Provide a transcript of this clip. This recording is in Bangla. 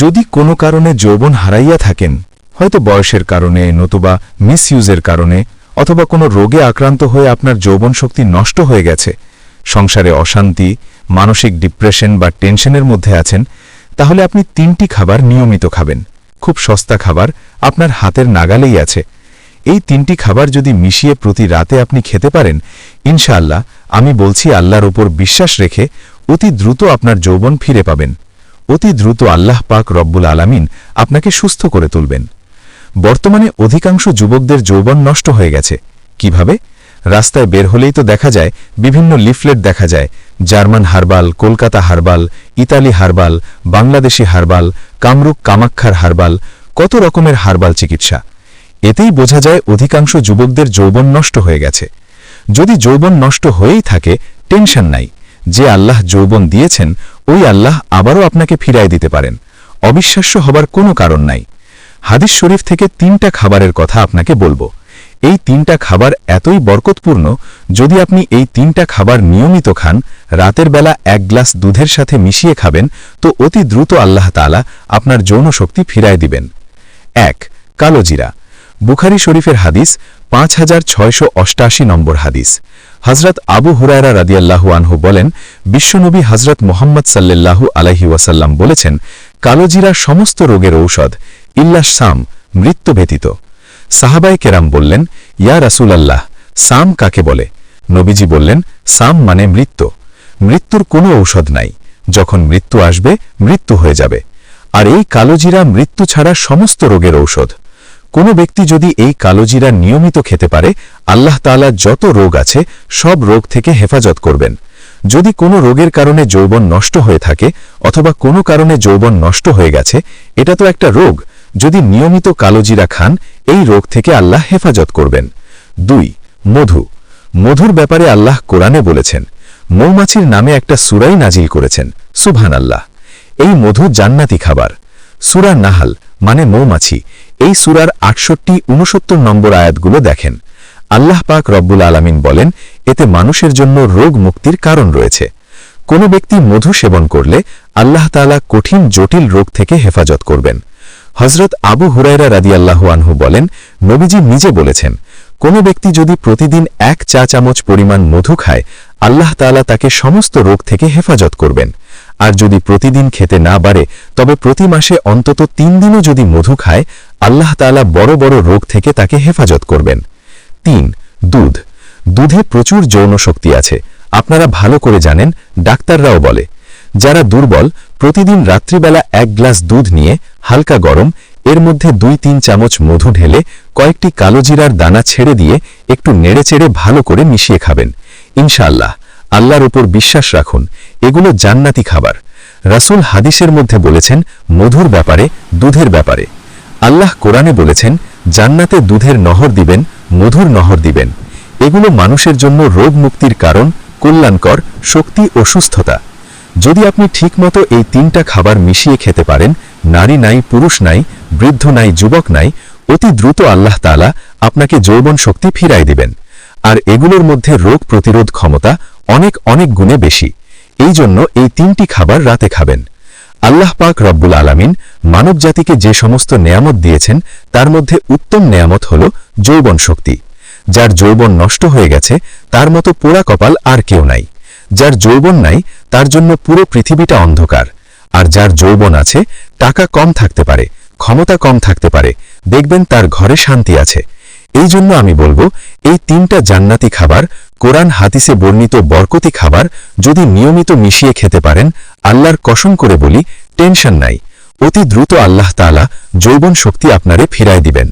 যদি কোনো কারণে যৌবন হারাইয়া থাকেন, হয়তো বয়সের কারণে, নতুবা মিসইউজের কারণে, অথবা কোনো রোগে আক্রান্ত হয়ে আপনার যৌবন শক্তি নষ্ট হয়ে গেছে, সংসারে অশান্তি, মানসিক ডিপ্রেশন বা টেনশনের মধ্যে আছেন, তাহলে আপনি তিনটি খাবার নিয়মিত খাবেন। খুব সস্তা খাবার আপনার হাতের নাগালেই আছে। এই তিনটি খাবার যদি মিশিয়ে প্রতি রাতে আপনি খেতে পারেন, ইনশাআল্লাহ আমি বলছি আল্লাহর ওপর বিশ্বাস রেখে অতি দ্রুত আপনার যৌবন ফিরে পাবেন। অতি দ্রুত আল্লাহ পাক রব্বুল আলামিন আপনাকে সুস্থ করে তুলবেন। বর্তমানে অধিকাংশ যুবকদের যৌবন নষ্ট হয়ে গেছে। কীভাবে? রাস্তায় বের হলেই তো দেখা যায়, বিভিন্ন লিফলেট দেখা যায়, German herbal, Kolkata herbal, Italy herbal, Bangladeshi herbal Kamrup কামাক্ষার herbal, কত রকমের হারবাল চিকিৎসা। এতেই বোঝা যায় অধিকাংশ যুবকদের যৌবন নষ্ট হয়ে গেছে। যদি যৌবন নষ্ট হয়েই থাকে, টেনশন নাই। যে আল্লাহ যৌবন দিয়েছেন ওই আল্লাহ আবারও আপনাকে ফিরায় দিতে পারেন। অবিশ্বাস্য হবার কোনো কারণ নাই। হাদিস শরীফ থেকে তিনটা খাবারের কথা আপনাকে বলব। এই তিনটা খাবার এতই বরকতপূর্ণ, যদি আপনি এই তিনটা খাবার নিয়মিত খান, রাতের বেলা এক গ্লাস দুধের সাথে মিশিয়ে খাবেন, তো অতি দ্রুত আল্লাহ তালা আপনার যৌন শক্তি ফিরায় দিবেন। এক কালোজিরা বুখারি শরীফের হাদিস পাঁচ হাজার ছয়শো অষ্টাশি নম্বর হাদিস। হজরত আবু হুরায়রা রাদিয়াল্লাহু আনহু বলেন, বিশ্বনবী হজরত মোহাম্মদ সাল্লাল্লাহু আলাইহি ওয়াসাল্লাম বলেছেন, কালোজিরা সমস্ত রোগের ঔষধ ইল্লাস সাম, মৃত্যু ব্যতীত। সাহাবাই কেরাম বললেন, ইয়া রাসূলাল্লাহ, সাম কাকে বলে? নবীজি বললেন, সাম মানে মৃত্যু। মৃত্যুর কোনো ঔষধ নাই। যখন মৃত্যু আসবে, মৃত্যু হয়ে যাবে। আর এই কালোজিরা মৃত্যু ছাড়া সমস্ত রোগের ঔষধ। কোনো ব্যক্তি যদি এই কালোজিরা নিয়মিত খেতে পারে, আল্লাহ তাআলা যত রোগ আছে, সব রোগ থেকে হেফাজত করবেন। যদি কোনো রোগের কারণে যৌবন নষ্ট হয়ে থাকে, অথবা কোনো কারণে যৌবন নষ্ট হয়ে গেছে, এটা তো একটা রোগ। যদি নিয়মিত কালোজিরা খান, এই রোগ থেকে আল্লাহ হেফাজত করবেন। দুই, মধু। মধুর ব্যাপারে আল্লাহ কোরআনে বলেছেন, মৌমাছির নামে একটা সুরাই নাজিল করেছেন সুবহান আল্লাহ এই মধু জান্নাতি খাবার। সুরা নাহাল মানে মৌমাছি। এই সুরার আটষট্টি উনসত্তর নম্বর আয়াতগুলো দেখেন। আল্লাহ পাক রব্বুল আলামিন বলেন, এতে মানুষের জন্য রোগ মুক্তির কারণ রয়েছে। কোনো ব্যক্তি মধু সেবন করলে আল্লাহ তাআলা কঠিন জটিল রোগ থেকে হেফাজত করবেন। হজরত আবু হুরাইরা রাদিয়াল্লাহু আনহু বলেন, নবীজি নিজে বলেছেন, কোনো ব্যক্তি যদি প্রতিদিন এক চা চামচ পরিমাণ মধু খায়, আল্লাহ তাআলা তাকে সমস্ত রোগ থেকে হেফাজত করবেন। আর যদি প্রতিদিন খেতে না বাড়ে তবে প্রতি মাসে অন্তত তিন দিনও যদি মধু খায় আল্লাহ তাআলা বড় বড় রোগ থেকে তাকে হেফাজত করবেন। তিন, দুধ। দুধে প্রচুর যৌন শক্তি আছে। আপনারা ভালো করে জানেন, ডাক্তাররাও বলে, যারা দুর্বল, প্রতিদিন রাত্রিবেলা এক গ্লাস দুধ নিয়ে হালকা গরম, এর মধ্যে দুই তিন চামচ মধু ঢেলে কয়েকটি কালোজিরার দানা ছেড়ে দিয়ে একটু নেড়েচেড়ে ভালো করে মিশিয়ে খাবেন। ইনশাআল্লাহ, আল্লাহর উপর বিশ্বাস রাখুন, এগুলো জান্নাতি খাবার। রাসূল হাদিসের মধ্যে বলেছেন, মধুর ব্যাপারে, দুধের ব্যাপারে। আল্লাহ কোরআনে বলেছেন, জান্নাতে দুধের নহর দিবেন, মধুর নহর দিবেন। এগুলো মানুষের জন্য রোগ মুক্তির কারণ, কল্যাণকর, শক্তি ও সুস্থতা। যদি আপনি ঠিকমতো এই তিনটা খাবার মিশিয়ে খেতে পারেন, নারী নাই, পুরুষ নাই, বৃদ্ধ নাই, যুবক নাই, অতি দ্রুত আল্লাহ তাআলা আপনাকে যৌবন শক্তি ফিরাই দিবেন। আর এগুলোর মধ্যে রোগ প্রতিরোধ ক্ষমতা অনেক অনেক গুণে বেশি। এই জন্য এই তিনটি খাবার রাতে খাবেন। আল্লাহ পাক রব্বুল আলামিন মানব জাতিকে যে সমস্ত নেয়ামত দিয়েছেন, তার মধ্যে উত্তম নেয়ামত হল যৌবন শক্তি। যার যৌবন নষ্ট হয়ে গেছে, তার মতো পোড়া কপাল আর কেউ নাই। যার যৌবন নাই, তার জন্য পুরো পৃথিবীটা অন্ধকার। আর যার যৌবন আছে, টাকা কম থাকতে পারে, ক্ষমতা কম থাকতে পারে, দেখবেন তার ঘরে শান্তি আছে। এই জন্য আমি বলব, এই তিনটা জান্নাতি খাবার, কোরআন হাদিসে বর্ণিত বরকতি খাবার, যদি নিয়মিত মিশিয়ে খেতে পারেন আল্লাহর কসম করে বলি, টেনশন নাই। অতি দ্রুত আল্লাহ তালা যৌবন শক্তি আপনারে ফিরায় দিবেন।